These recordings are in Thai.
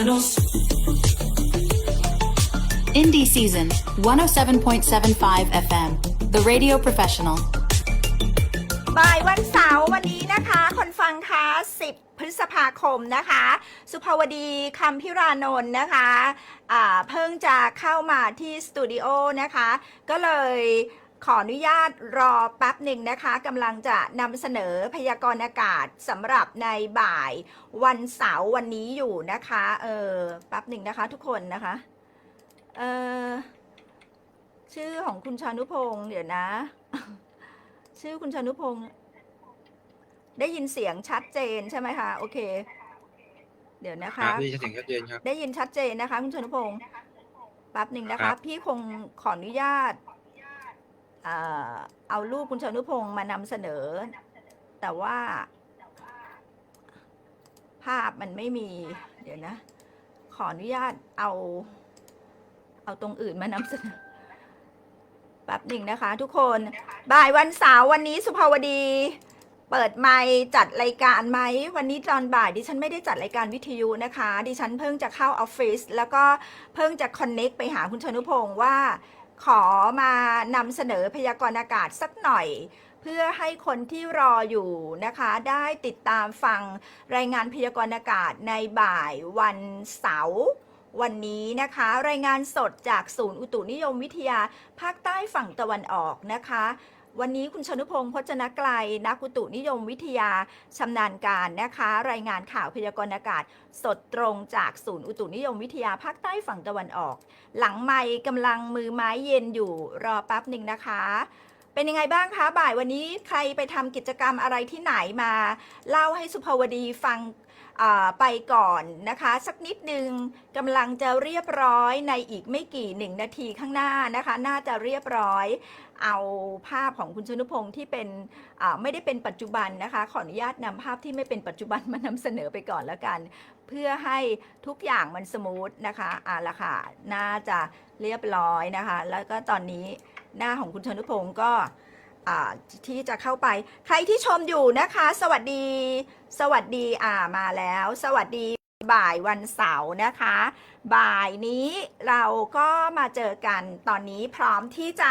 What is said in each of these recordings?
Professionals. Indie Season 107.75 FM, The Radio Professional. บ่ายวันเสาร์วันนี้นะคะ คนฟังคะ10 พฤษภาคมนะคะ สุภาวดีคำพิรานนท์นะคะอ่าเพิ่งจะเข้ามาที่สตูดิโอนะคะ ก็เลย ขออนุญาตรอแป๊บหนึ่งนะคะกำลังจะนำเสนอพยากรณ์อากาศสำหรับในบ่ายวันเสาร์วันนี้อยู่นะคะเออแป๊บหนึ่งนะคะทุกคนนะคะเออชื่อของคุณชานุพงศ์เดี๋ยวนะ ชื่อคุณชานุพงศ์ได้ยินเสียงชัดเจนใช่ไหมคะ โอเค เดี๋ยวนะครัคะบนี่จะเสียงชัดเจนครับได้ยินชัดเจนนะคะ คุณชานุพงศ์แป๊บหนึ่งนะครัคะบพี่คงขออนุญาต เอารูปคุณชนุพงศ์มานำเสนอ แต่ว่า ภาพมันไม่มี เดี๋ยวนะ ขออนุญาตเอา เอาตรงอื่นมานำเสนอแป๊บหนึ่งนะคะ ทุกคนบ่ายวันเสาร์วันนี้สุภาวดี เปิดไมค์จัดรายการไหมวันนี้ตอนบ่ายดิฉันไม่ได้จัดรายการวิทยุนะคะ ดิฉันเพิ่งจะเข้าออฟฟิศแล้วก็เพิ่งจะคอนเน็กไปหาคุณชนุพงศ์ว่า ขอมานำเสนอพยากรณ์อากาศสักหน่อย เพื่อให้คนที่รออยู่นะคะ ได้ติดตามฟังรายงานพยากรณ์อากาศในบ่ายวันเสาร์วันนี้นะคะ รายงานสดจากศูนย์อุตุนิยมวิทยาภาคใต้ฝั่งตะวันออกนะคะ วันนี้คุณชนุพงศ์พจนไกลนักอุตุนิยมวิทยาชำนาญการนะคะ รายงานข่าวพยากรณ์อากาศ สดตรงจากศูนย์อุตุนิยมวิทยาภาคใต้ฝั่งตะวันออก หลังไมค์กำลังมือไม้เย็นอยู่รอแป๊บหนึ่งนะคะ เป็นยังไงบ้างคะบ่ายวันนี้ใครไปทำกิจกรรมอะไรที่ไหนมา เล่าให้สุภวดีฟังไปก่อนนะคะ สักนิดนึงกำลังจะเรียบร้อยในอีกไม่กี่หนึ่งนาทีข้างหน้านะคะ น่าจะเรียบร้อย เอาภาพของคุณชนุพงศ์ที่เป็นไม่ได้เป็นปัจจุบันนะคะ ขออนุญาตนำภาพที่ไม่เป็นปัจจุบันมานำเสนอไปก่อนแล้วกัน เพื่อให้ทุกอย่างมันสมูทนะคะอ่าละค่ะน่าจะเรียบร้อยนะคะ แล้วก็ตอนนี้หน้าของคุณชนุพงศ์ก็ที่จะเข้าไปใครที่ชมอยู่นะคะ สวัสดี สวัสดีอ่ามาแล้ว สวัสดีบ่ายวันเสาร์นะคะ บ่ายนี้เราก็มาเจอกันตอนนี้พร้อมที่จะ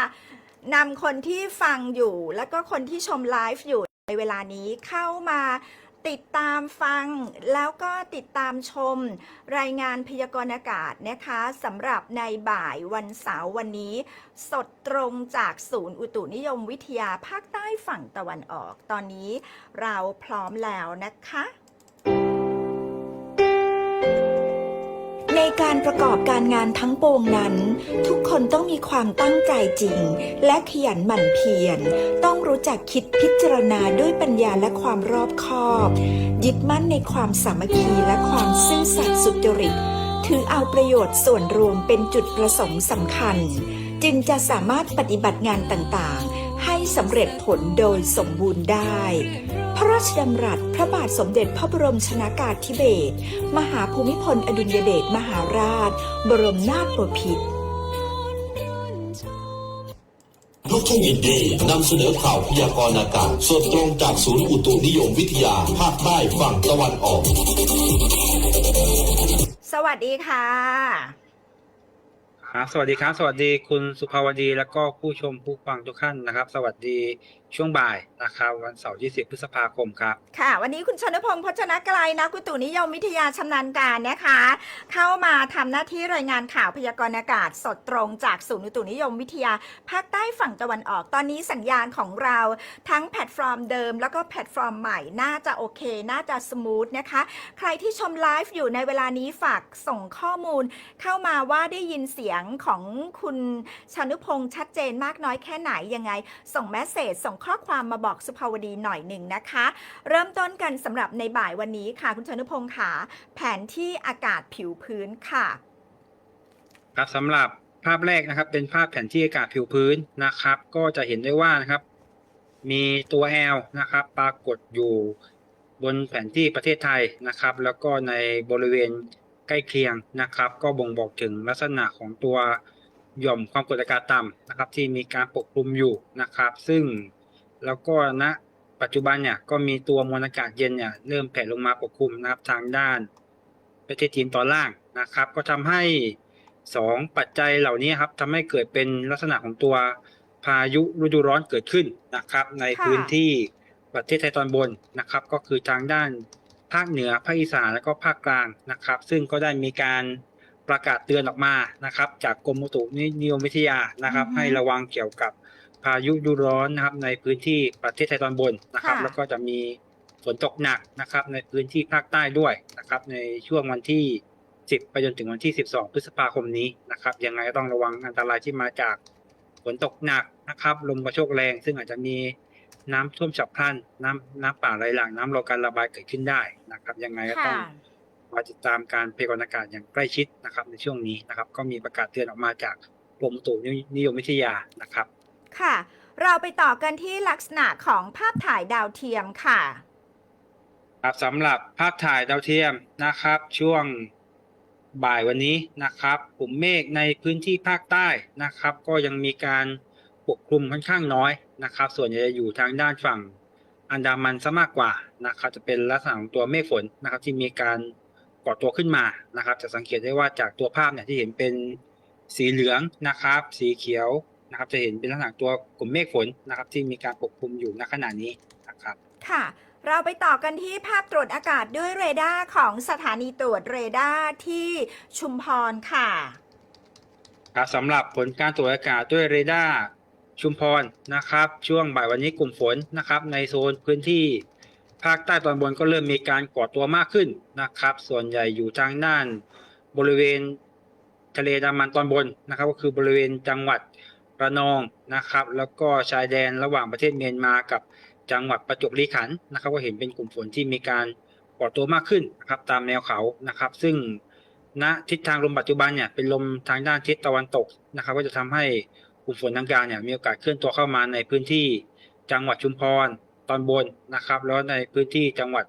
นำคนที่ฟังอยู่ แล้วก็คนที่ชมไลฟ์อยู่ในเวลานี้เข้ามาติดตามฟังแล้วก็ติดตามชมรายงานพยากรณ์อากาศนะคะสำหรับในบ่ายวันเสาร์วันนี้ สดตรงจากศูนย์อุตุนิยมวิทยาภาคใต้ฝั่งตะวันออก ตอนนี้เราพร้อมแล้วนะคะ ในการประกอบการงานทั้งปวงนั้น ทุกคนต้องมีความตั้งใจจริง และขยันหมั่นเพียรต้องรู้จักคิดพิจารณาด้วยปัญญาและความรอบคอบยึดมั่นในความสามัคคีและความซื่อสัตย์สุจริตถือเอาประโยชน์ส่วนรวมเป็นจุดประสงค์สำคัญ จึงจะสามารถปฏิบัติงานต่างๆ ให้สำเร็จผลโดยสมบูรณ์ได้ พระราชดำรัสพระบาทสมเด็จพระบรมชนากาธิเบศรมหาภูมิพลอดุลยเดชมหาราช บรมนาถบพิตรลูกทุ่งอินดีนำเสนอข่าวพยากรณ์อากาศสดตรงจากศูนย์อุตุนิยมวิทยา ภาคใต้ฝั่งตะวันออก สวัสดีค่ะ ครับสวัสดีครับ สวัสดีคุณสุภาวดี แล้วก็ผู้ชมผู้ฟังทุกท่านนะครับ สวัสดี ช่วงบ่ายนะครับวันเสาร์ที่10พฤษภาคมครับ ค่ะ วันนี้คุณชนพงศ์พจนกไกลนักอุตุนิยมวิทยาชำนาญการนะคะ เข้ามาทำหน้าที่รายงานข่าวพยากรณ์อากาศสดตรงจากศูนย์อุตุนิยมวิทยา ภาคใต้ฝั่งตะวันออกตอนนี้สัญญาณของเราทั้งแพลตฟอร์มเดิม แล้วก็แพลตฟอร์มใหม่น่าจะโอเค น่าจะสมูทนะคะ ใครที่ชมไลฟ์อยู่ในเวลานี้ฝากส่งข้อมูล เข้ามาว่าได้ยินเสียงของคุณชานุพงศ์ชัดเจนมากน้อยแค่ไหนยังไง ส่งแมสเซจส่งข้อความมาบอกสุภาวดีหน่อยหนึ่งนะคะ เริ่มต้นกันสำหรับในบ่ายวันนี้ค่ะ คุณชนุพงศ์ค่ะแผนที่อากาศผิวพื้นค่ะ ครับสำหรับภาพแรกนะครับ เป็นภาพแผนที่อากาศผิวพื้นนะครับ ก็จะเห็นได้ว่านะครับ มีตัว L นะครับ ปรากฏอยู่บนแผนที่ประเทศไทยนะครับ แล้วก็ในบริเวณใกล้เคียงนะครับ ก็บ่งบอกถึงลักษณะของตัวหย่อมความกดอากาศต่ำนะครับ ที่มีการปกคลุมอยู่นะครับ ซึ่ง แล้วก็ณปัจจุบันเนี่ยก็มีตัวมวลอากาศเย็นเนี่ยเริ่มแผ่ลงมาปกคลุมนะครับทางด้าน ประเทศจีนตอนล่างนะครับ ก็ทำให้สองปัจจัยเหล่านี้ครับทำให้เกิดเป็นลักษณะของตัวพายุฤดูร้อนเกิดขึ้นนะครับ ในพื้นที่ประเทศไทยตอนบนนะครับ ก็คือทางด้านภาคเหนือภาคอีสานแล้วก็ภาคกลางนะครับ ซึ่งก็ได้มีการประกาศเตือนออกมานะครับ จากกรมอุตุนิยมวิทยานะครับ ให้ระวังเกี่ยวกับ พายุฤดูร้อนนะครับในพื้นที่ประเทศไทยตอนบนนะครับ แล้วก็จะมีฝนตกหนักนะครับ ในพื้นที่ภาคใต้ด้วยนะครับ ในช่วงวันที่ 10 ไปจนถึงวันที่ 12 พฤษภาคมนี้นะครับ ยังไงก็ต้องระวังอันตรายที่มาจากฝนตกหนักนะครับ ลมกระโชกแรง ซึ่งอาจจะมีน้ำท่วมฉับพลัน น้ำน้ำป่าไหลหลากน้ำรอการระบายเกิดขึ้นได้นะครับ ยังไงก็ต้ค่ะองมาติดตามการพยากรณ์อากาศอย่างใกล้ชิดนะครับ ในช่วงนี้นะครับ ก็มีประกาศเตือนออกมาจากกรมอุตุนิยมวิทยานะครับ ค่ะ เราไปต่อกันที่ลักษณะของภาพถ่ายดาวเทียมค่ะ ครับสำหรับภาพถ่ายดาวเทียมนะครับ ช่วงบ่ายวันนี้นะครับกลุ่มเมฆในพื้นที่ภาคใต้นะครับ ก็ยังมีการปกคลุมค่อนข้างน้อยนะครับ ส่วนใหญ่จะอยู่ทางด้านฝั่งอันดามันซะมากกว่านะครับจะเป็นลักษณะของตัวเมฆฝนนะครับที่มีการก่อตัวขึ้นมานะครับ จะสังเกตได้ว่าจากตัวภาพเนี่ยที่เห็นเป็นสีเหลืองนะครับ สีเขียว นะครับ จะเห็นเป็นลักษณะตัวกลุ่มเมฆฝนนะครับ ที่มีการปกคลุมอยู่ณขณะนี้นะครับ ค่ะ เราไปต่อกันที่ภาพตรวจอากาศด้วยเรดาร์ของสถานีตรวจเรดาร์ที่ชุมพรค่ะครับสำหรับผลการตรวจอากาศด้วยเรดาร์ชุมพรนะครับ ช่วงบ่ายวันนี้กลุ่มฝนนะครับ ในโซนพื้นที่ภาคใต้ตอนบนก็เริ่มมีการก่อตัวมากขึ้นนะครับ ส่วนใหญ่อยู่ทางด้านบริเวณทะเลดามันตอนบนนะครับ ก็คือบริเวณจังหวัด ระนองนะครับ แล้วก็ชายแดนระหว่างประเทศเมียนมากับจังหวัดประจวบคีรีขันธ์นะครับ ก็เห็นเป็นกลุ่มฝนที่มีการก่อตัวมากขึ้นนะครับตามแนวเขานะครับ ซึ่งณทิศทางลมปัจจุบันเนี่ยเป็นลมทางด้านทิศตะวันตกนะครับ ก็จะทำให้กลุ่มฝนดังกล่าวเนี่ยมีโอกาสเคลื่อนตัวเข้ามาในพื้นที่จังหวัดชุมพรตอนบนนะครับ แล้วในพื้นที่จังหวัด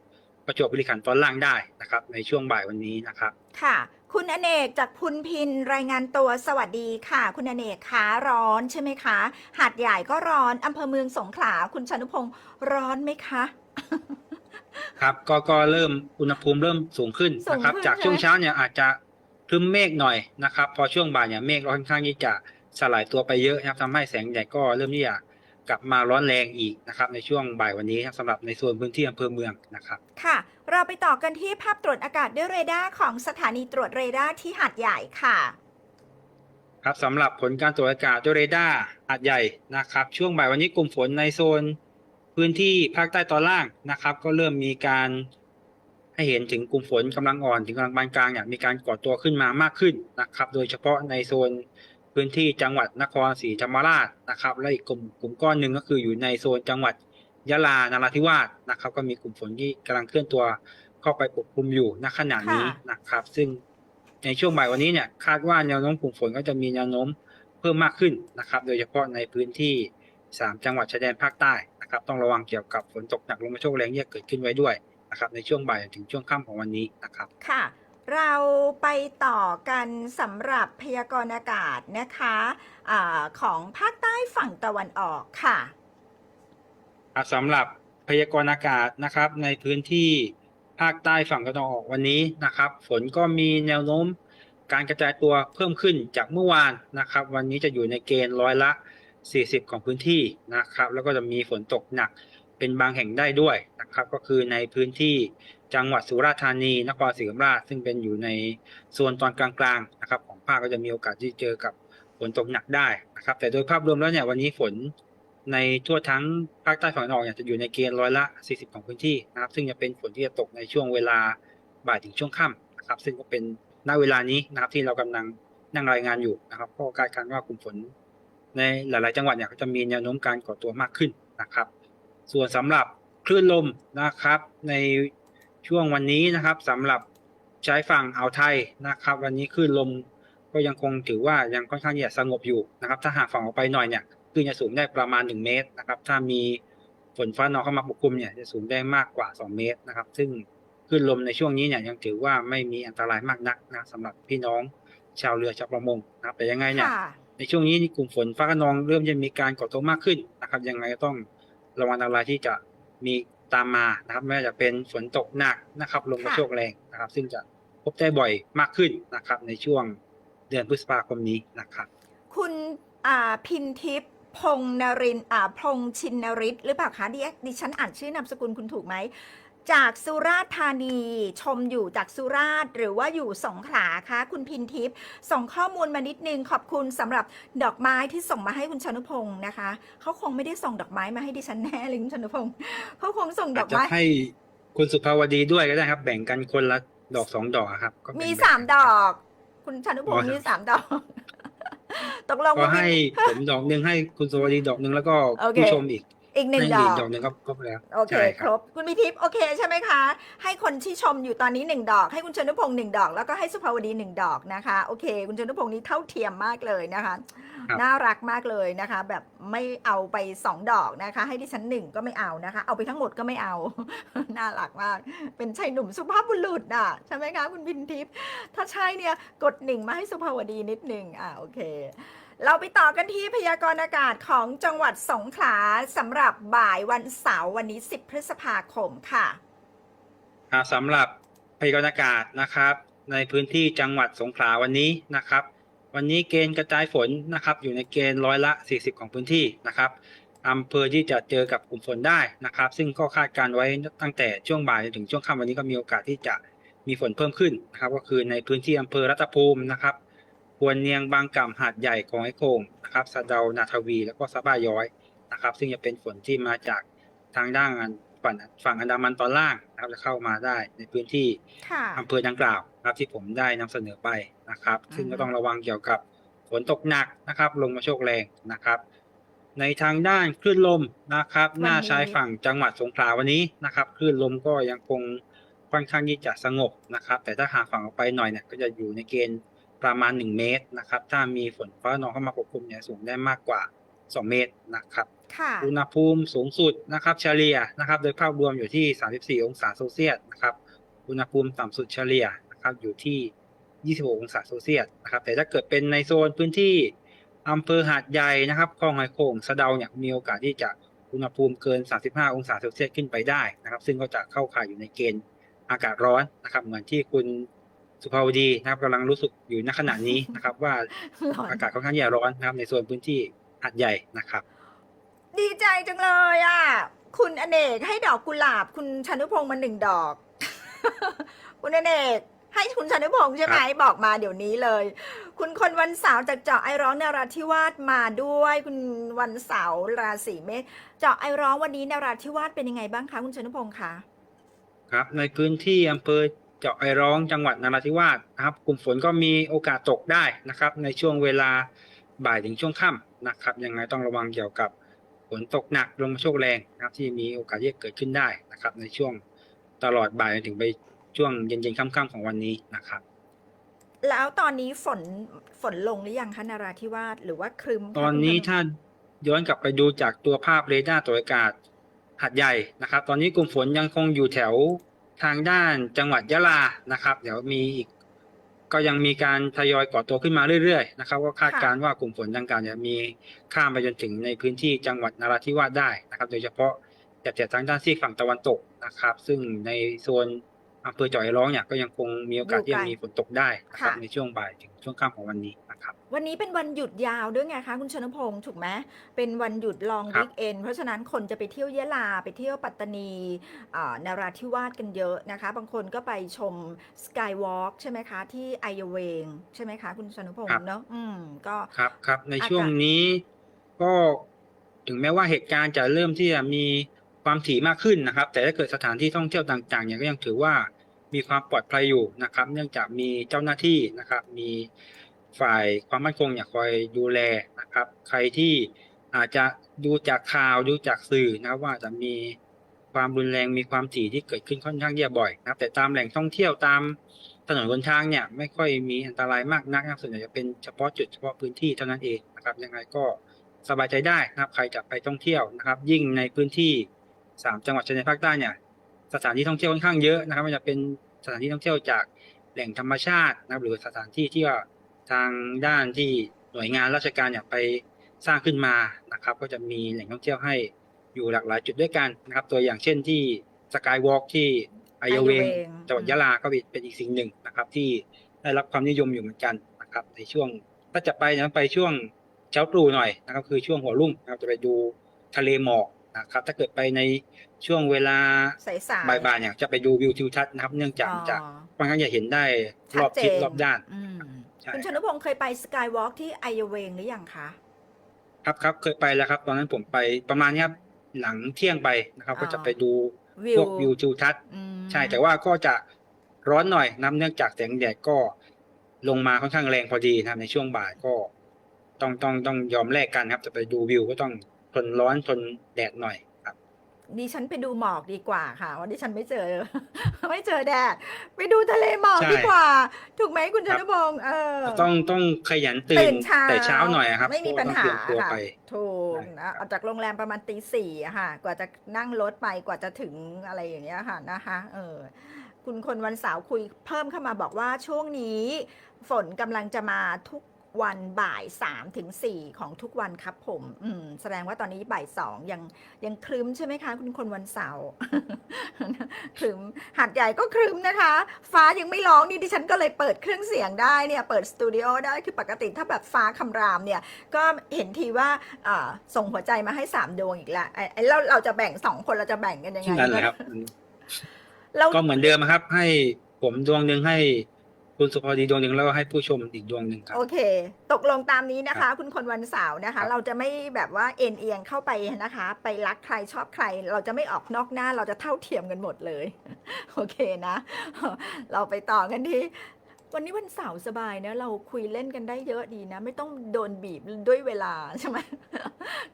ประจวบคีรีขันธ์ตอนล่างได้นะครับ ในช่วงบ่ายวันนี้นะครับ ค่ะ คุณอเนกจากพุนพินรายงานตัวสวัสดีค่ะ คุณอเนกคะร้อนใช่ไหมคะ หาดใหญ่ก็ร้อนอำเภอเมืองสงขลาคุณชนุพงศ์ร้อนไหมคะครับก็ก็เริ่มอุณหภูมิเริ่มสูงขึ้นนะครับสูงขึ้นจากช่วงใช่ไหมเช้าเนี่ยอาจจะครึ้มเมฆหน่อยนะครับ พอช่วงบ่ายเนี่ยเมฆค่อนข้างที่จะสลายตัวไปเยอะนะครับทำให้แสงแดดก็เริ่มที่จะ กลับมาร้อนแรงอีกนะครับในช่วงบ่ายวันนี้ครับสำหรับในส่วนพื้นที่อำเภอเมืองนะครับ ค่ะ เราไปต่อกันที่ภาพตรวจอากาศด้วยเรดาร์ของสถานีตรวจเรดาร์ที่หาดใหญ่ค่ะ ครับสำหรับผลการตรวจอากาศด้วยเรดาร์อาดใหญ่นะครับ ช่วงบ่ายวันนี้กลุ่มฝนในโซนพื้นที่ภาคใต้ตอนล่างนะครับ ก็เริ่มมีการให้เห็นถึงกลุ่มฝนกำลังอ่อนถึงกำลังปานกลางเนี่ยมีการก่อตัวขึ้นมามากขึ้นนะครับ โดยเฉพาะในโซน พื้นที่จังหวัดนครศรีธรรมราชนะครับ และอีกกลุ่มกลุ่มก้อนหนึ่งก็คืออยู่ในโซนจังหวัดยะลานราธิวาสนะครับ ก็มีกลุ่มฝนที่กำลังเคลื่อนตัวเข้าไปปกคลุมอยู่ณขณะนี้นะครับ ซึ่งในช่วงบ่ายวันนี้เนี่ยคาดว่าแนวโน้มกลุ่มฝนก็จะมีแนวโน้มเพิ่มมากขึ้นนะครับ โดยเฉพาะในพื้นที่ 3 จังหวัดชายแดนภาคใต้นะครับ ต้องระวังเกี่ยวกับฝนตกหนักลมกระโชกแรงที่จะเกิดขึ้นไว้ด้วยนะครับ ในช่วงบ่ายถึงช่วงค่ำของวันนี้นะครับ ค่ะ เราไปต่อกันสำหรับพยากรณ์อากาศนะคะอของภาคใต้ฝั่งตะวันออกค่ะสำหรับพยากรณ์อากาศนะครับ ในพื้นที่ภาคใต้ฝั่งตะวันออกวันนี้นะครับ ฝนก็มีแนวโน้มการกระจายตัวเพิ่มขึ้นจากเมื่อวานนะครับ วันนี้จะอยู่ในเกณฑ์ร้อยละ 40 ของพื้นที่นะครับ แล้วก็จะมีฝนตกหนักเป็นบางแห่งได้ด้วยนะครับ ก็คือในพื้นที่ จังหวัดสุราษฎร์ธานีนครศรีธรรมราชซึ่งเป็นอยู่ในโซนตอนกลางๆนะครับ ของภาคก็จะมีโอกาสที่เจอกับฝนตกหนักได้นะครับ แต่โดยภาพรวมแล้วเนี่ยวันนี้ฝนในทั่วทั้งภาคใต้ฝั่งนออกเนี่ยจะอยู่ในเกณฑ์ร้อยละ 40 ของพื้นที่นะครับ ซึ่งจะเป็นฝนที่จะตกในช่วงเวลาบ่ายถึงช่วงค่ำนะครับ ซึ่งก็เป็นณเวลานี้นะครับที่เรากำลังนั่งรายงานอยู่นะครับก็คาดการณ์ว่ากลุ่มฝน ในหลาย ๆ จังหวัดเนี่ยก็จะมีแนวโน้มการก่อตัวมากขึ้นนะครับ ส่วนสำหรับคลื่นลมนะครับ ใน ช่วงวันนี้นะครับสำหรับชายฝั่งอ่าวไทยนะครับ วันนี้คลื่นลมก็ยังคงถือว่ายังค่อนข้างที่จะสงบอยู่นะครับ ถ้าหากฝั่งออกไปหน่อยเนี่ยคลื่นจะสูงได้ประมาณ 1 เมตรนะครับ ถ้ามีฝนฟ้าหนองเข้ามาปกคลุมเนี่ยจะสูงได้มากกว่า 2 เมตรนะครับ ซึ่งคลื่นลมในช่วงนี้เนี่ยยังถือว่าไม่มีอันตรายมากนักนะสำหรับพี่น้องชาวเรือชาวประมงนะครับแต่ยังไงเนี่ยค่ะในช่วงนี้กลุ่มฝนฟ้าคะนองเริ่มจะมีการก่อตัวมากขึ้นนะครับ ยังไงก็ต้องระวังอันตรายที่จะมี ตามมานะครับไม่ว่าจะเป็นฝนตกหนักนะครับลมกระโชกแรงนะครับ ซึ่งจะพบได้บ่อยมากขึ้นนะครับ ในช่วงเดือนพฤษภาคมนี้นะครับ คุณอ่าพินทิพย์พงษ์นรินทร์อ่าพงษ์ชินนริศหรือเปล่าคะดิดิฉันอ่านชื่อนามสกุลคุณถูกไหม จากสุราษฎร์ธานีชมอยู่จากสุราษฎร์หรือว่าอยู่สงขลาคะคุณพินทิพย์ส่งข้อมูลมานิดนึงขอบคุณสำหรับดอกไม้ที่ส่งมาให้คุณชนุพงศ์นะคะเขาคงไม่ได้ส่งดอกไม้มาให้ดิฉันแน่เลยคุณชนุพงศ์เขาคงส่งดอาอจกจะไม้ให้คุณสุภาวดีด้วยก็ได้ครับ แบ่งกันคนละดอกสองดอกครับก็เป็นมีแบบสามดอก คุณชนุพงศ์มีสามดอกตกลงก็ว่าให้มีผมดอกหนึ่งให้คุณสุภาวดีดอกหนึ่งแล้วก็โอเคผู้ชมอีก อีกหนึ่งให้ดอีอกกดอกหนึ่งก็ครบแล้วโอเคใช่ครบคุณพิทิพย์โอเคใช่ไหมคะ ให้คนที่ชมอยู่ตอนนี้หนึ่งดอก ให้คุณชนุพงศ์หนึ่งดอก แล้วก็ให้สุภาวดีหนึ่งดอกนะคะโอเค คุณชนุพงศ์นี้เท่าเทียมมากเลยนะคะครับน่ารักมากเลยนะคะ แบบไม่เอาไปสองดอกนะคะ ให้ดิฉันหนึ่งก็ไม่เอานะคะ เอาไปทั้งหมดก็ไม่เอาน่ารักมาก เป็นชายหนุ่มสุภาพบุรุษอะใช่ไหมคะคุณพินทิพย์ถ้าใช่เนี่ยกดหนึ่งมาให้สุภาวดีนิดหนึ่งอะโอเค เราไปต่อกันที่พยากรณ์อากาศของจังหวัดสงขลาสำหรับบ่ายวันเสาร์วันนี้ 10 พฤษภาคมค่ะสำหรับพยากรณ์อากาศนะครับ ในพื้นที่จังหวัดสงขลาวันนี้นะครับ วันนี้เกณฑ์กระจายฝนนะครับ อยู่ในเกณฑ์ร้อยละ 40 ของพื้นที่นะครับอำเภอที่จะเจอกับกลุ่มฝนได้นะครับ ซึ่งก็คาดการณ์ไว้ตั้งแต่ช่วงบ่ายจนถึงช่วงค่ำวันนี้ก็มีโอกาสที่จะมีฝนเพิ่มขึ้นนะครับ ก็คือในพื้นที่อำเภอรัตภูมินะครับ ควรเนียงบางกล่ำหาดใหญ่ของไอ้โขงนะครับสะเดานาทวี แล้วก็สะบ้าย้อยนะครับ ซึ่งจะเป็นฝนที่มาจากทางด้านฝั่งฝั่งอันดามันตอนล่างนะครับจะเข้ามาได้ในพื้นที่ค่ะอำเภอดังกล่าวนะครับที่ผมได้นำเสนอไปนะครับ ซึ่งก็ต้องระวังเกี่ยวกับฝนตกหนักนะครับลงมาโชกแรงนะครับ ในทางด้านคลื่นลมนะครับวันนี้หน้าชายฝั่งจังหวัดสงขลาวันนี้นะครับคลื่นลมก็ยังคงค่อนข้างที่จะสงบนะครับ แต่ถ้าหากฝั่งออกไปหน่อยเนี่ยก็จะอยู่ในเกณฑ์ ประมาณ 1 เมตรนะครับ ถ้ามีฝนฟ้าขนองเข้ามาปกคลุมเนี่ยสูงได้มากกว่า 2 เมตรนะครับค่ะอุณหภูมิสูงสุดนะครับ เฉลี่ยนะครับ โดยภาพรวมอยู่ที่ 34 องศาเซลเซียสนะครับ อุณหภูมิต่ำสุดเฉลี่ยนะครับอยู่ที่ 26 องศาเซลเซียสนะครับ แต่ถ้าเกิดเป็นในโซนพื้นที่อำเภอหาดใหญ่นะครับคลองหอยโข่งสะเดาเนี่ยมีโอกาสที่จะอุณหภูมิเกิน 35 องศาเซลเซียสขึ้นไปได้นะครับ ซึ่งก็จะเข้าข่ายอยู่ในเกณฑ์อากาศร้อนนะครับ เหมือนที่คุณ สุภาวดีนะครับกำลังรู้สึกอยู่ณขณะนี้นะครับ ว่าร้อนอากาศค่อนข้างที่จะร้อนนะครับ ในโซนพื้นที่หาดใหญ่นะครับ ดีใจจังเลยอะคุณอเนกให้ดอกกุหลาบ คุณชนุพงศ์มาหนึ่งดอก คุณอเนกให้คุณชนุพงศ์ใช่ไหมบอกมาเดี๋ยวนี้เลย คุณคนวันเสาร์จากเจาะไอร้องนราธิวาสมาด้วย คุณวันเสาร์ราศีเมษเจาะไอร้องวันนี้นราธิวาสเป็นยังไงบ้างคะคุณชนุพงศ์คะครับ ในพื้นที่อำเภอ เจาะไอร้องจังหวัดนราธิวาสนะครับ กลุ่มฝนก็มีโอกาสตกได้นะครับ ในช่วงเวลาบ่ายถึงช่วงค่ำนะครับ ยังไงต้องระวังเกี่ยวกับฝนตกหนักลมกระโชกแรงนะครับ ที่มีโอกาสที่จะเกิดขึ้นได้นะครับ ในช่วงตลอดบ่ายจนถึงไปช่วงเย็นๆค่ำๆของวันนี้นะครับ แล้วตอนนี้ฝนฝนลงหรือยังคะนราธิวาสหรือว่าครึ้มคะตอนนี้คุณชถ้าย้อนกลับไปดูจากตัวภาพเรดาร์ตัวอากาศหัดใหญ่นะครับ ตอนนี้กลุ่มฝนยังคงอยู่แถว ทางด้านจังหวัดยะลานะครับ เดี๋ยวมีอีกก็ยังมีการทยอยก่อตัวขึ้นมาเรื่อยๆนะครับก็คาดการณ์ว่ากลุ่มฝนดังกล่าวจะมีข้ามไปจนถึงในพื้นที่จังหวัดนราธิวาสได้นะครับ โดยเฉพาะแถบทางด้านซีกฝั่งตะวันตกนะครับ ซึ่งในโซน อำเภอจ่อยร้องเนี่ยก็ยังคงมีโอกาสที่จะมีฝนตกได้นะครับในช่วงบ่ายถึงช่วงค่ำของวันนี้นะครับ วันนี้เป็นวันหยุดยาวด้วยไงคะคุณชนพงศ์ถูกไหมเป็นวันหยุดลองครัวิบกเอนเพราะฉะนั้นคนจะไปเที่ยวยะลาไปเที่ยวปัตตานีอ่านราธิวาสกันเยอะนะคะ บางคนก็ไปชมสกายวอล์กใช่ไหมคะ ที่ไอเยเวงใช่ไหมคะ คุณชนพงครัศ์บเนาะอืมก็ครับครับในอากาศช่วงนี้ก็ถึงแม้ว่าเหตุการณ์จะเริ่มที่จะมี ความถี่มากขึ้นนะครับ แต่ถ้าเกิดสถานที่ท่องเที่ยวต่างๆเนี่ยก็ยังถือว่ามีความปลอดภัยอยู่นะครับ เนื่องจากมีเจ้าหน้าที่นะครับ มีฝ่ายความมั่นคงเนี่ยคอยดูแลนะครับ ใครที่อาจจะดูจากข่าวดูจากสื่อนะว่าจะมีความรุนแรงมีความถี่ที่เกิดขึ้นค่อนข้างที่จะบ่อยนะครับแต่ตามแหล่งท่องเที่ยวตามถนนบนทางเนี่ยไม่ค่อยมีอันตรายมากนักนะส่วนใหญ่จะเป็นเฉพาะจุดเฉพาะพื้นที่เท่านั้นเองนะครับยังไงก็สบายใจได้นะครับ ใครจะไปท่องเที่ยวนะครับ ยิ่งในพื้นที่ สามจังหวัดชายแดนภาคใต้เนี่ยสถานที่ท่องเที่ยวค่อนข้างเยอะนะครับไม่ว่าจะเป็นสถานที่ท่องเที่ยวจากแหล่งธรรมชาตินะครับหรือสถานที่ที่ว่าทางด้านที่หน่วยงานราชการเนี่ยไปสร้างขึ้นมานะครับ ก็จะมีแหล่งท่องเที่ยวให้อยู่หลากหลายจุดด้วยกันนะครับ ตัวอย่างเช่นที่สกายวอล์กที่อายเวง Ayaweng จังหวัดยะลาก็เป็นอีกสิ่งหนึ่งนะครับ ที่ได้รับความนิยมอยู่เหมือนกันนะครับ ในช่วงถ้าจะไปนะไปช่วงเช้าตรู่หน่อยนะครับ คือช่วงหัวรุ่งนะครับจะไปดูทะเลหมอก นะครับถ้าเกิดไปในช่วงเวลาสายๆบ่ายๆเนี่ยจะไปดูวิวทิวทัศน์นะครับ เนื่องจากอ๋อ จะค่อนข้างจะเห็นได้รอบทิศรอบด้าน อืมใช่ คุณชนพงศ์เคยไปสกายวอล์กที่ไอเวงหรือยังคะ ครับครับเคยไปแล้วครับ ตอนนั้นผมไปประมาณนี้ครับหลังเที่ยงไปนะครับ อ๋อ ก็จะไปดูวิพววกวิวทิวทัศน์ อืมใช่แต่ว่าก็จะร้อนหน่อยน้ำเนื่องจากแสงแดดก็ลงมาค่อนข้างแรงพอดีนะครับในช่วงบ่ายก็ต้องต้องต้องยอมแลกกันครับ จะไปดูวิวก็ต้อง ทนร้อนทนแดดหน่อยครับดิฉันไปดูหมอกดีกว่าค่ะว่าดิฉันไม่เจอ ไม่เจอแดดไปดูทะเลหมอกใช่ดีกว่า ถูกไหมคุณชครับนพงศ์เออ ต้องต้องขยันตื่ตื่นนเช้าแต่เช้าหน่อยครับ ไม่มีเพปัระญว่หาต้องเตรียมตัวค่ะไปถูกใช่นะออกจากโรงแรมประมาณตีสี่อะค่ะ กว่าจะนั่งรถไปกว่าจะถึงอะไรอย่างเงี้ยค่ะนะคะ เออ คุณคนวันเสาร์คุยเพิ่มเข้ามาบอกว่าช่วงนี้ ฝนกำลังจะมาทุก วันบ่ายสามถึงสี่ของทุกวันครับผมอืมแสดงว่าตอนนี้บ่ายสองยังยังครึ้มใช่ไหมคะ คุณคนวันเสาร์ครึ้มหัดใหญ่ก็ครึ้มนะคะ ฟ้ายังไม่ร้องนี่ดิฉันก็เลยเปิดเครื่องเสียงได้เนี่ยเปิดสตูดิโอได้คือปกติถ้าแบบฟ้าคำรามเนี่ยก็เห็นทีว่าอ่าส่งหัวใจมาให้สามดวงอีกแล้วไอ้ไอ้เราเราจะแบ่งสองคนเราจะแบ่งกันยังไงนั่นแหละครับเราก็เหมือนเดิมครับ ให้ผมดวงหนึ่งให้ คุณสุภาดีดวงหนึ่งแล้วก็ให้ผู้ชมอีกดวงหนึ่งครับ โอเค ตกลงตามนี้นะครัคะบคุณคนวันเสาร์นะครัคะบเราจะไม่แบบว่าเอ็นเอียงเข้าไปนะคะ ไปรักใครชอบใคร เราจะไม่ออกนอกหน้าเราจะเท่าเทียมกันหมดเลย โอเคนะ เราไปต่อกันที่วันนี้วันเสาร์สบายนะเราคุยเล่นกันได้เยอะดีนะ ไม่ต้องโดนบีบด้วยเวลาใช่ไหม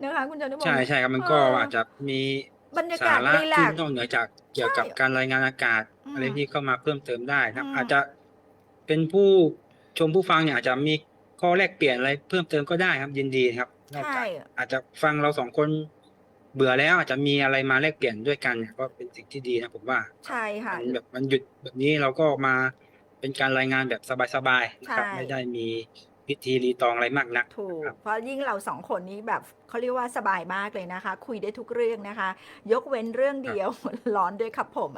นะคะคุณจันทบุใช่ใช่ครับมันก็เออออาจจะมีบรรยาสากาศระรีแลที่กซ์นอกเหนือจากเกี่ยวกับใช่การรายงานอากาศอืมอะไรที่เข้ามาเพิ่มเติมได้นะครับอืมอาจจะ เป็นผู้ชมผู้ฟังเนี่ยอาจจะมีข้อแลกเปลี่ยนอะไรเพิ่มเติมก็ได้ครับยินดีครับนอกใช่จากอาจจะฟังเราสองคนเบื่อแล้วอาจจะมีอะไรมาแลกเปลี่ยนด้วยกันเนี่ยก็เป็นสิ่งที่ดีนะผมว่าใช่ค่ะมันแบบมันหยุดแบบนี้เราก็มาเป็นการรายงานแบบสบายๆนะครับใช่ไม่ได้มีพิธีรีตองอะไรมากนักถูกครับเพราะยิ่งเราสองคนนี้แบบ เขาเรียกว่าสบายมากเลยนะคะ คุยได้ทุกเรื่องนะคะ ยกเว้นเรื่องเดียวร้อนด้วยครับผม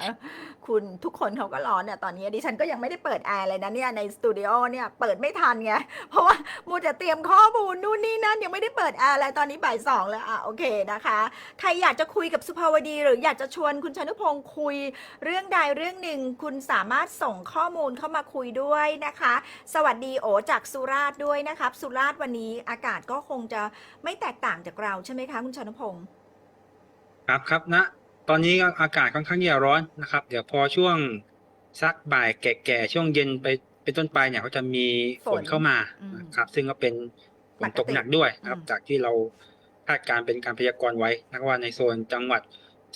คุณทุกคนเขาก็ร้อนเนี่ยตอนนี้ดิฉันก็ยังไม่ได้เปิดแอร์เลยนะเนี่ยในสตูดิโอเนี่ยเปิดไม่ทันไงเพราะว่ามูจะเตรียมข้อมูลนู่นนี่นั่นยังไม่ได้เปิดแอร์เลยตอนนี้บ่ายสองแล้วอะโอเคนะคะ ใครอยากจะคุยกับสุภาวดี หรืออยากจะชวนคุณชนุพงศ์คุยเรื่องใดเรื่องหนึ่ง คุณสามารถส่งข้อมูลเข้ามาคุยด้วยนะคะ สวัสดีโอจากสุราษฎร์ด้วยนะครับ สุราษฎร์วันนี้อากาศก็คงจะไม่แตกต่างจากเราใช่ไหมคะ คุณชนุพงศ์ครับครับนะ ตอนนี้ก็อากาศค่อนข้างที่จะร้อนนะครับ เดี๋ยวพอช่วงสักบ่ายแก่ๆช่วงเย็นไปเป็นต้นไปเนี่ยเขาจะมีฝนเข้ามานะครับ ซึ่งก็เป็นฝนตกหนักด้วยนะครับ จากที่เราคาดการณ์เป็นการพยากรณ์ไว้นะครับว่าในโซนจังหวัด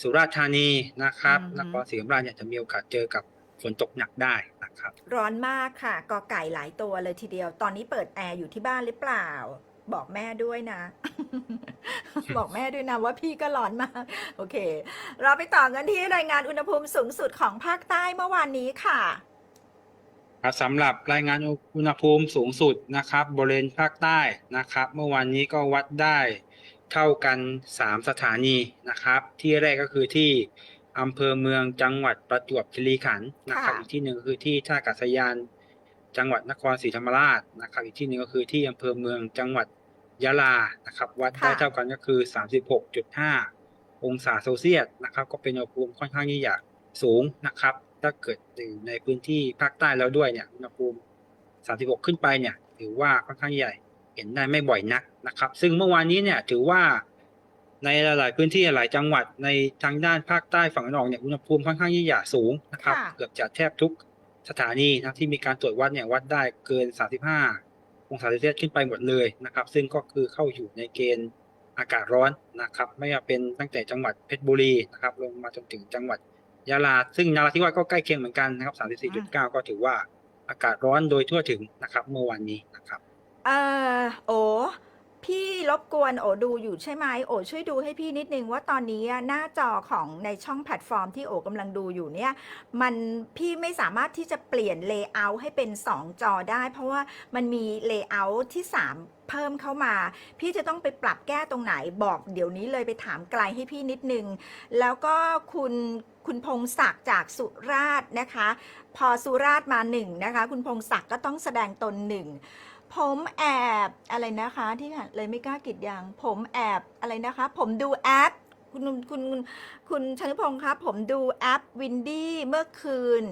สุราษฎร์ธานีนะครับนครศรีธรรมราชเนี่ยจะมีโอกาสเจอกับฝนตกหนักได้นะครับ ร้อนมากค่ะกอไก่หลายตัวเลยทีเดียว ตอนนี้เปิดแอร์อยู่ที่บ้านหรือเปล่า บอกแม่ด้วยนะ บอกแม่ด้วยนะว่าพี่ก็ร้อนมากโอเค เราไปต่อกันที่รายงานอุณหภูมิสูงสุดของภาคใต้เมื่อวานนี้ค่ะครับสำหรับรายงานอุณหภูมิสูงสุดนะครับบริเวณภาคใต้นะครับ เมื่อวานนี้ก็วัดได้เท่ากัน 3 สถานีนะครับ ที่แรกก็คือที่อำเภอเมืองจังหวัดประจวบคีรีขันธ์นะครับค่ะอีกที่หนึ่งก็คือที่ท่าอากาศยาน จังหวัดนครศรีธรรมราชนะครับ อีกที่หนึ่งก็คือที่อำเภอเมืองจังหวัดยะลานะครับ วัดได้เท่ากันก็คือ 36.5 องศาเซลเซียสนะครับ ก็เป็นอุณหภูมิค่อนข้างที่จะสูงนะครับ ถ้าเกิดอยู่ในพื้นที่ภาคใต้แล้วด้วยเนี่ยอุณหภูมิ 36 ขึ้นไปเนี่ยถือว่าค่อนข้างใหญ่เห็นได้ไม่บ่อยนักนะครับ ซึ่งเมื่อวานนี้เนี่ยถือว่าในหลาย ๆ พื้นที่หลายจังหวัดในทางด้านภาคใต้ฝั่งตะวันออกเนี่ยอุณหภูมิค่อนข้างที่จะสูงนะครับค่ะเกือบจะแทบทุก สถานีนะที่มีการตรวจวัดเนี่ยวัดได้เกิน 35 องศาเซลเซียสขึ้นไปหมดเลยนะครับ ซึ่งก็คือเข้าอยู่ในเกณฑ์อากาศร้อนนะครับ ไม่ว่าเป็นตั้งแต่จังหวัดเพชรบุรีนะครับลงมาจนถึงจังหวัดยะลา ซึ่งนราธิวาสก็ใกล้เคียงเหมือนกันนะครับ 34.9 ก็ถือว่าอากาศร้อนโดยทั่วถึงนะครับ เมื่อวานนี้นะครับ เออโอ พี่รบกวนโอดูอยู่ใช่ไหมโอช่วยดูให้พี่นิดนึงว่าตอนนี้หน้าจอของในช่องแพลตฟอร์มที่โอกำลังดูอยู่เนี่ยมันพี่ไม่สามารถที่จะเปลี่ยนเลเยอร์ให้เป็น 2 จอได้ เพราะว่ามันมีเลเยอร์ที่ 3เพิ่มเข้ามา พี่จะต้องไปปรับแก้ตรงไหนบอกเดี๋ยวนี้เลยไปถามไกลให้พี่นิดนึง แล้วก็คุณคุณพงศักดิ์จากสุราษฎร์นะคะ พอสุราษฎร์มาหนึ่งนะคะ คุณพงศักดิ์ก็ต้องแสดงตนหนึ่ง ผมแอบอะไรนะคะที่เลยไม่กล้ากรีดยาง ผมแอบอะไรนะคะ ผมดูแอปคุณคุณคุณคุณชนุพงศ์ครับผมดูแอปวินดี้เมื่อคืน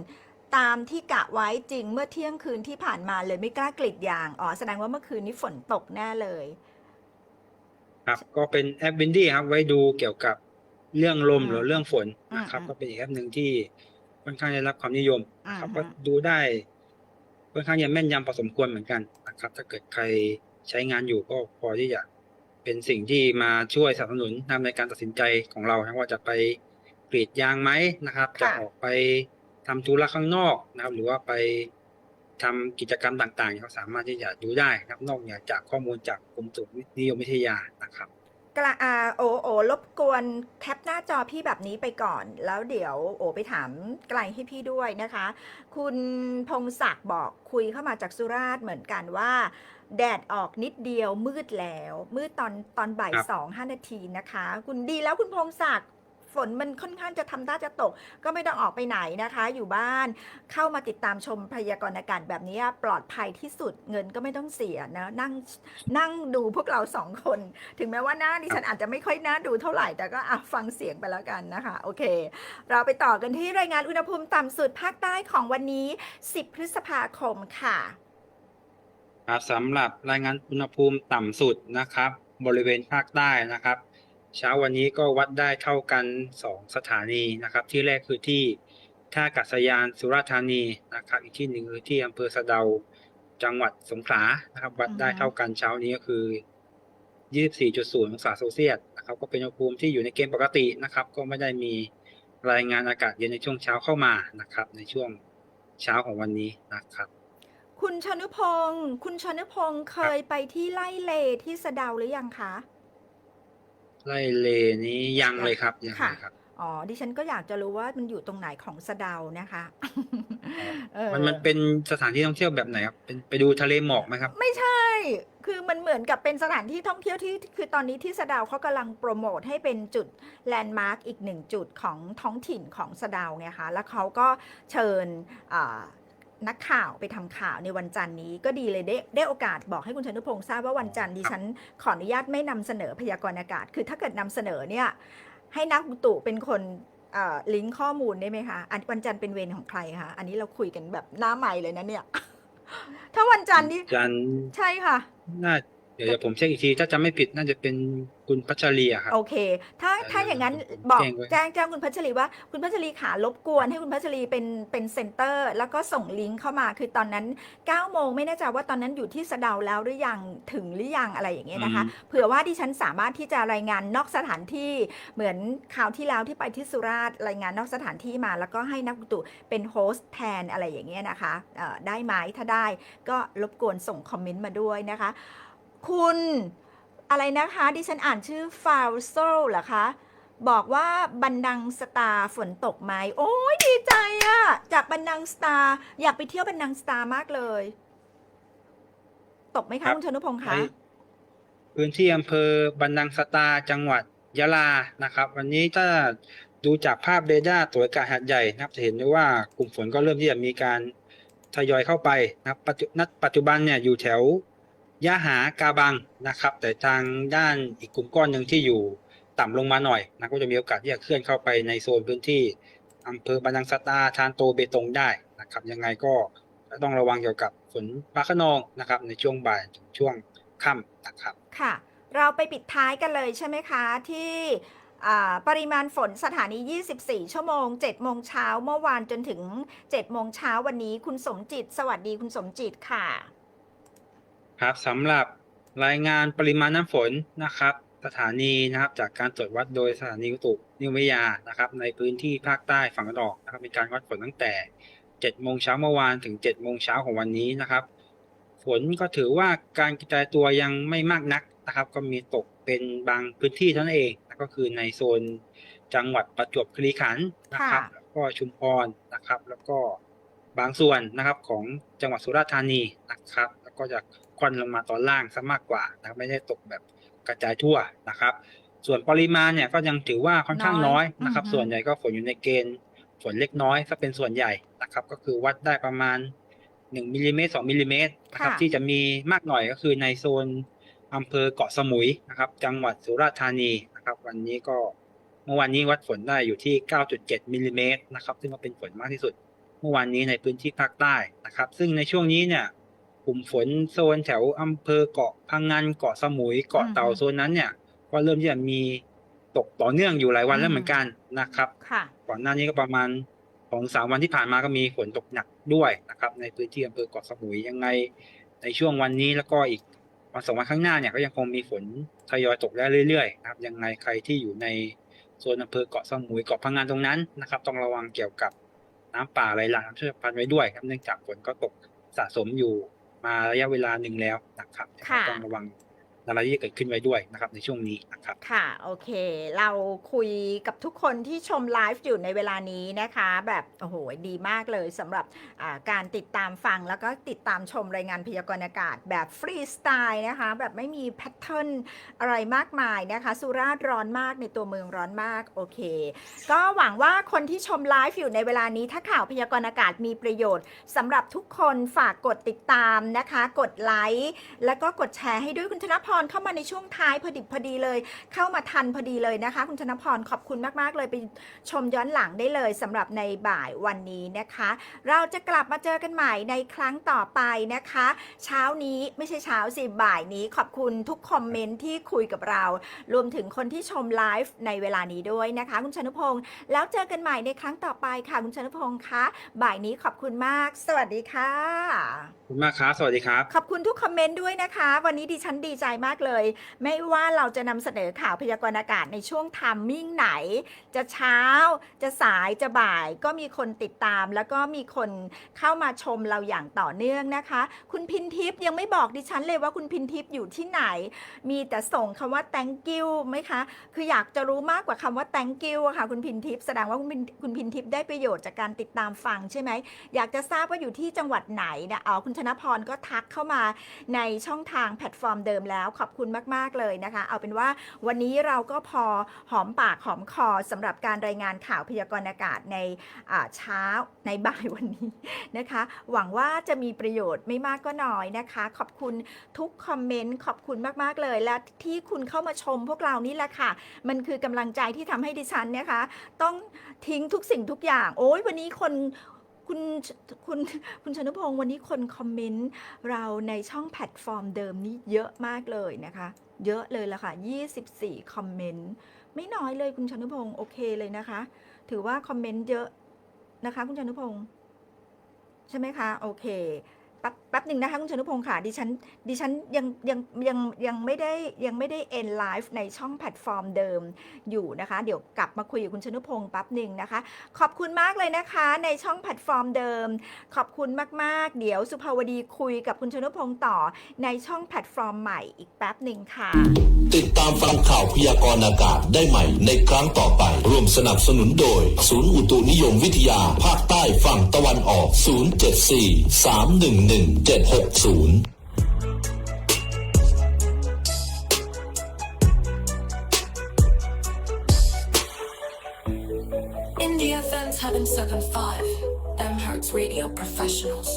ตามที่กะไว้จริงเมื่อเที่ยงคืนที่ผ่านมาเลยไม่กล้ากรีดยาง อ๋อ แสดงว่าเมื่อคืนนี้ฝนตกแน่เลย ครับ ก็เป็นแอปวินดี้ครับ ไว้ดูเกี่ยวกับเรื่องลมอืมหรือเรื่องฝนนะครับอืมก็เป็นอีกแอปหนึ่งที่ค่อนข้างได้รับความนิยมนะครับอืมก็ดูได้ ค่อนข้างจะแม่นยำพอสมควรเหมือนกันนะครับ ถ้าเกิดใครใช้งานอยู่ก็พอที่จะเป็นสิ่งที่มาช่วยสนับสนุนนำในการตัดสินใจของเรานะว่าจะไปกรีดยางไหมนะครับ จะค่ะออกไปทำธุระข้างนอกนะครับ หรือว่าไปทำกิจกรรมต่างๆเขาสามารถที่จะดูได้นะครับ นอกเหนือจากข้อมูลจากกรมอุตุนิยมวิทยานะครับ กระอาโอโอรบกวนแคปหน้าจอพี่แบบนี้ไปก่อน แล้วเดี๋ยวโอไปถามไกลให้พี่ด้วยนะคะ คุณพงศักดิ์บอกคุยเข้ามาจากสุราษฎร์เหมือนกันว่า แดดออกนิดเดียวมืดแล้ว มืดตอนตอนบ่ายครับสองห้านาทีนะคะ คุณดีแล้วคุณพงศักดิ์ ฝนมันค่อนข้างจะทำท่าจะตก ก็ไม่ต้องออกไปไหนนะคะ อยู่บ้านเข้ามาติดตามชมพยากรณ์อากาศแบบนี้ปลอดภัยที่สุดเงินก็ไม่ต้องเสียนะนั่งนั่งดูพวกเราสองคน ถึงแม้ว่าหน้าดิฉันอาจจะไม่ค่อยน่าดูเท่าไหร่แต่ก็อะฟังเสียงไปแล้วกันนะคะ โอเค เราไปต่อกันที่รายงานอุณหภูมิต่ำสุดภาคใต้ของวันนี้ 10 พฤษภาคมค่ะครับสำหรับรายงานอุณหภูมิต่ำสุดนะครับ บริเวณภาคใต้นะครับ เช้าวันนี้ก็วัดได้เท่ากัน 2 สถานีนะครับ ที่แรกคือที่ท่ากาศยานสุราษฎร์ธานีนะครับ อีกที่หนึ่งคือที่อำเภอสะเดาจังหวัดสงขลานะครับ วัดได้เท่ากันเช้านี้ก็คือ 24.0 องศาเซลเซียสนะครับ ก็เป็นอุณหภูมิที่อยู่ในเกณฑ์ปกตินะครับ ก็ไม่ได้มีรายงานอากาศเย็นในช่วงเช้าเข้ามานะครับ ในช่วงเช้าของวันนี้นะครับ คุณชนุพงศ์คุณชนุพงศ์เคยไปที่ไล่เลที่สะเดาหรือยังคะ ไล่เลนี้ยังเลยครับยังค่ะ เลยครับ อ๋อ ดิฉันก็อยากจะรู้ว่ามันอยู่ตรงไหนของสะเดานะคะ เออ มันมันเป็นสถานที่ท่องเที่ยวแบบไหนครับเป็นไปดูทะเลหมอกไหมครับ ไม่ใช่ คือมันเหมือนกับเป็นสถานที่ท่องเที่ยวที่ คือตอนนี้ที่สะเดาเขากำลังโปรโมทให้เป็นจุดแลนด์มาร์กอีกหนึ่งจุดของท้องถิ่นของสะเดาไงคะ แล้วเขาก็เชิญอ่า นักข่าวไปทำข่าวในวันจันทร์นี้ก็ดีเลยได้ได้โอกาสบอกให้คุณชนุพงศ์ทราบว่าวันจันทร์ดิฉันขออนุญาตไม่นำเสนอพยากรณ์อากาศ คือถ้าเกิดนำเสนอเนี่ยให้นักอุตุเป็นคนเอ่อลิงก์ข้อมูลได้ไหมคะอันวันจันทร์เป็นเวรของใครคะอันนี้เราคุยกันแบบหน้าใหม่เลยนะเนี่ย ถ้าวันจันทร์นี่จันทร์ใช่ค่ะน่าเดี๋ยวเดี๋ยวผมเช็คอีกที ถ้าจำไม่ผิดน่าจะเป็นคุณพัชรีอะครับ โอเค ถ้าเออถ้าอย่างนั้นผมบอกแจ้งไว้แจ้งแจ้งคุณพัชรีว่าคุณพัชรีขารบกวนให้คุณพัชรีเป็นเป็นเซ็นเตอร์ แล้วก็ส่งลิงก์เข้ามาคือตอนนั้น9โมงไม่แน่ใจว่าตอนนั้นอยู่ที่สะเดาแล้วหรือยังถึงหรือยังอะไรอย่างเงี้ยนะคะเผื่อว่าดิฉันสามารถที่จะรายงานนอกสถานที่เหมือนคราวที่แล้วที่ไปที่สุราษฎร์รายงานนอกสถานที่มา แล้วก็ให้นักอุตุเป็นโฮสต์แทนอะไรอย่างเงี้ยนะคะเอ่อได้ไหมถ้าได้ก็รบกวนส่งคอมเมนต์มาด้วยนะคะ คุณอะไรนะคะดิฉันอ่านชื่อฟาวโซเหรอคะบอกว่าบันดังสตาร์ฝนตกไหมโอ้ยดีใจอะจากบันดังสตาร์อยากไปเที่ยวบันดังสตาร์มากเลย ตกไหมครัคะบคุณชนุพงษ์คะในพื้นที่อำเภอบันดังสตาจังหวัดยะลานะครับ วันนี้ถ้าดูจากภาพเรดาร์ตัวอากาศหาดใหญ่นะครับ จะเห็นได้ว่ากลุ่มฝนก็เริ่มที่จะมีการทยอยเข้าไปนะครับปัจจุณปัจจุบันเนี่ยอยู่แถว ยะหากาบังนะครับ แต่ทางด้านอีกกลุ่มก้อนหนึ่งที่อยู่ต่ำลงมาหน่อยนะก็จะมีโอกาสที่จะเคลื่อนเข้าไปในโซนพื้นที่อำเภอบันดังสตาทานโตเบตงได้นะครับยังไงก็ต้องระวังเกี่ยวกับฝนฟ้าขนองนะครับ ในช่วงบ่ายถึงช่วงค่ำนะครับค่ะ เราไปปิดท้ายกันเลยใช่ไหมคะ ที่ปริมาณฝนสถานี 24 ชั่วโมง 7 โมงเช้าเมื่อวานจนถึง 7 โมงเช้าวันนี้คุณสมจิต สวัสดีคุณสมจิตค่ะ ครับสำหรับรายงานปริมาณน้ำฝนนะครับ สถานีนะครับจากการตรวจวัดโดยสถานีอุตุนิยมวิทยานะครับ ในพื้นที่ภาคใต้ฝั่งตะวันออกนะครับมีการวัดฝนตั้งแต่7โมงเช้าเมื่อวานถึง7โมงเช้าของวันนี้นะครับฝนก็ถือว่าการกระจายตัวยังไม่มากนักนะครับ ก็มีตกเป็นบางพื้นที่เท่านั้นเองนะก็คือในโซนจังหวัดประจวบคีรีขันธ์นะครับค่ะแล้วก็ชุมพรนะครับ แล้วก็บางส่วนนะครับของจังหวัดสุราษฎร์ธานีนะครับ แล้วก็จะ ควันลงมาตอนล่างซะมากกว่านะครับไม่ได้ตกแบบกระจายทั่วนะครับ ส่วนปริมาณเนี่ยก็ยังถือว่าค่อนข้างน้น้ออยยนะครับอือฮึส่วนใหญ่ก็ฝนอยู่ในเกณฑ์ฝนเล็กน้อยถ้าเป็นส่วนใหญ่นะครับ ก็คือวัดได้ประมาณหนึ่งมิลลิเมตรสองมิลลิเมตรนะครับค่ะที่จะมีมากหน่อยก็คือในโซนอำเภอเกาะสมุยนะครับ จังหวัดสุราษฎร์ธานีนะครับ วันนี้ก็เมื่อวานนี้วัดฝนได้อยู่ที่ 9.7มิลลิเมตรนะครับ ซึ่งก็เป็นฝนมากที่สุด เมื่อวานนี้ในพื้นที่ภาคใต้นะครับ ซึ่งในช่วงนี้เนี่ย กลุ่มฝนโซนแถวอำเภอเกาะพังงานเกาะสมุยเกาะเต่าอืมโซนนั้นเนี่ยก็เริ่มที่จะมีตกต่อเนื่องอยู่หลายวันแล้อืวมเหมือนกันนะครับค่ะก่อนหน้านี้ก็ประมาณสองสามวันที่ผ่านมาก็มีฝนตกหนักด้วยนะครับ ในพื้นที่อำเภอเกาะสมุยยังไง ในช่วงวันนี้แล้วก็อีกวันสองวันข้างหน้าเนี่ยก็ยังคงมีฝนทยอยตกได้เรื่อยๆนะครับยังไงใครที่อยู่ในโซนอำเภอเกาะสมุยเกาะพังงานตรงนั้นนะครับ ต้องระวังเกี่ยวกับน้ำป่าไหลหลากน้ำท่วมฉับพลันไว้ด้วยครับเนื่องจากฝนก็ตกสะสมอยู่ มาระยะเวลาหนึ่งแล้วนะครับค่ะต้องระวัง อะไรที่จะเกิดขึ้นไว้ด้วยนะครับในช่วงนี้นะครับค่ะโอเค เราคุยกับทุกคนที่ชมไลฟ์อยู่ในเวลานี้นะคะ แบบโอ้โหดีมากเลยสำหรับการติดตามฟังแล้วก็ติดตามชมรายงานพยากรณ์อากาศแบบฟรีสไตล์นะคะ แบบไม่มีแพทเทิร์นอะไรมากมายนะคะ สุราษฎร์ร้อนมากในตัวเมืองร้อนมากโอเค ก็หวังว่าคนที่ชมไลฟ์อยู่ในเวลานี้ถ้าข่าวพยากรณ์อากาศมีประโยชน์สำหรับทุกคนฝากกดติดตามนะคะ กดไลค์แล้วก็กดแชร์ให้ด้วยคุณธนพรเข้ามาในช่วงท้ายพอดิบพอดีเลย เข้ามาทันพอดีเลยนะคะ คุณธนพรขอบคุณมากๆเลยไปชมย้อนหลังได้เลยสำหรับในบ่ายวันนี้นะคะ เราจะกลับมาเจอกันใหม่ในครั้งต่อไปนะคะ เช้านี้ไม่ใช่เช้าสิบ่ายนี้ขอบคุณทุกคอมเมนต์ที่คุยกับเรา รวมถึงคนที่ชมไลฟ์ในเวลานี้ด้วยนะคะ คุณชนุพงศ์แล้วเจอกันใหม่ในครั้งต่อไปค่ะ คุณชนุพงศ์คะบ่ายนี้ขอบคุณมาก สวัสดีค่ะ คุณมากครับ สวัสดีครับ ขอบคุณทุกคอมเมนต์ด้วยนะคะ วันนี้ดิฉันดีใจมากเลย ไม่ว่าเราจะนำเสนอข่าวพยากรณ์อากาศในช่วงทามมิ่งไหน จะเช้า จะสาย จะบ่าย ก็มีคนติดตาม แล้วก็มีคนเข้ามาชมเราอย่างต่อเนื่องนะคะ คุณพินทิพย์ยังไม่บอกดิฉันเลยว่าคุณพินทิพย์อยู่ที่ไหน มีแต่ส่งคำว่า thank you ไหมคะ คืออยากจะรู้มากกว่าคำว่า thank you ะค่ะ คุณพินทิพย์แสดงว่าคุณพินคุณพินทิพย์ได้ประโยชน์จากการติดตามฟังใช่ไหม อยากจะทราบว่าอยู่ที่จังหวัดไหนนะอ๋อคุณนะพรก็ทักเข้ามาในช่องทางแพลตฟอร์มเดิมแล้ว ขอบคุณมาก ๆ เลยนะคะ เอาเป็นว่าวันนี้เราก็พอหอมปากหอมคอสำหรับการรายงานข่าวพยากรณ์อากาศในเช้าในบ่ายวันนี้นะคะ หวังว่าจะมีประโยชน์ไม่มากก็น้อยนะคะ ขอบคุณทุกคอมเมนต์ขอบคุณมาก ๆ เลย และที่คุณเข้ามาชมพวกเรานี่แหละค่ะ มันคือกำลังใจที่ทำให้ดิฉันนะคะ ต้องทิ้งทุกสิ่งทุกอย่าง โอ้ยวันนี้คน คุณคุณคุณชนุพงศ์วันนี้คนคอมเมนต์เราในช่องแพลตฟอร์มเดิมนี้เยอะมากเลยนะคะ เยอะเลยละค่ะ 24 คอมเมนต์ ไม่น้อยเลยคุณชนุพงศ์โอเคเลยนะคะ ถือว่าคอมเมนต์เยอะนะคะ คุณชนุพงศ์ใช่ไหมคะ โอเค แป๊บแป๊บหนึ่งนะคะคุณชนุพงศ์ค่ะดิฉันดิฉันยังยังยังยังไม่ได้ยังไม่ได้เอ็นไลฟ์ในช่องแพลตฟอร์มเดิมอยู่นะคะ เดี๋ยวกลับมาคุยกับคุณชนุพงศ์แป๊บหนึ่งนะคะ ขอบคุณมากเลยนะคะในช่องแพลตฟอร์มเดิม ขอบคุณมากๆ เดี๋ยวสุภาวดีคุยกับคุณชนุพงศ์ต่อในช่องแพลตฟอร์มใหม่อีกแป๊บหนึ่งค่ะ ติดตามฟังข่าวพยากรณ์อากาศได้ใหม่ในครั้งต่อไปร่วมสนับสนุนโดย ศูนย์อุตุนิยมวิทยาภาคใต้ฝั่งตะวันออก 074 311 1 7 6 0ินดี f m s have been 75 m h e r t s radio professionals.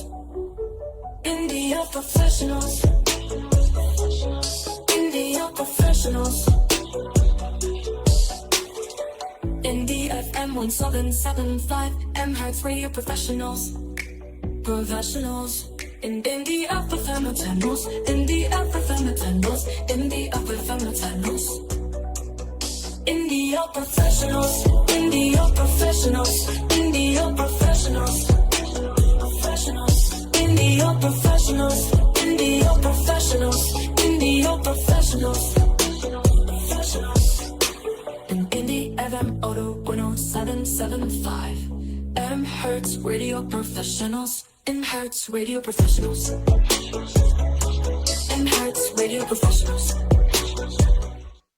India professionals. India professionals. India FM 1775 m h e r t s radio professionals. Professionals. And in the upper femitanos, in the upper femitanos, in the upper femitanos. In the upper professionals, in the upper professionals, in the upper professionals, professionals, in the upper professionals, in the upper professionals, in the upper professionals, professionals. And in the FM Auto 107775, M Hertz Radio Professionals. Enhertz Radio Professionals. Enhertz Radio Professionals.